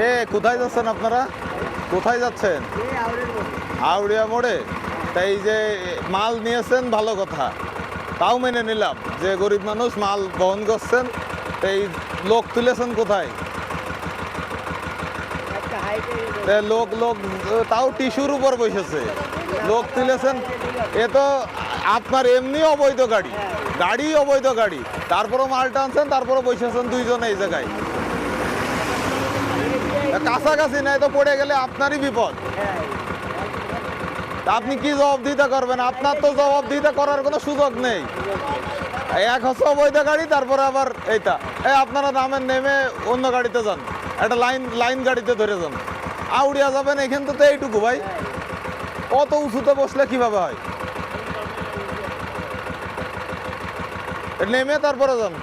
এ কোথায় যাচ্ছেন আপনারা? কোথায় যাচ্ছেন? আউড়িয়া মোড়ে? তাই যে মাল নিয়েছেন ভালো কথা। তাও মেনে নিলাম যে গরিব মানুষ মাল বহন করছেন এই লোক তুলেছেন কোথায়? লোক লোক তাও টিস্যুর উপর বসেছে। লোক তুলেছেন এ তো আপনার এমনি অবৈধ গাড়ি। গাড়ি অবৈধ গাড়ি। তারপরও মাল টানছেন তারপরে বসেছেন দুইজনে এই জায়গায়। কাছাকাছি নাই তো পড়ে গেলে আপনারই বিপদ। আপনি কি জবাব দিতে করবেন আপনার তো জবাব দিতে করার কোনো সুযোগ নেই। এক হচ্ছে অবৈধ গাড়ি, তারপরে আবার এইটা। এই আপনারা নামেন, নেমে অন্য গাড়িতে যান। একটা লাইন লাইন গাড়িতে ধরে যান। আউড়িয়া যাবেন, এখান তো এইটুকু ভাই। অত উঁচুতে বসলে কীভাবে হয়? নেমে তারপরে যান।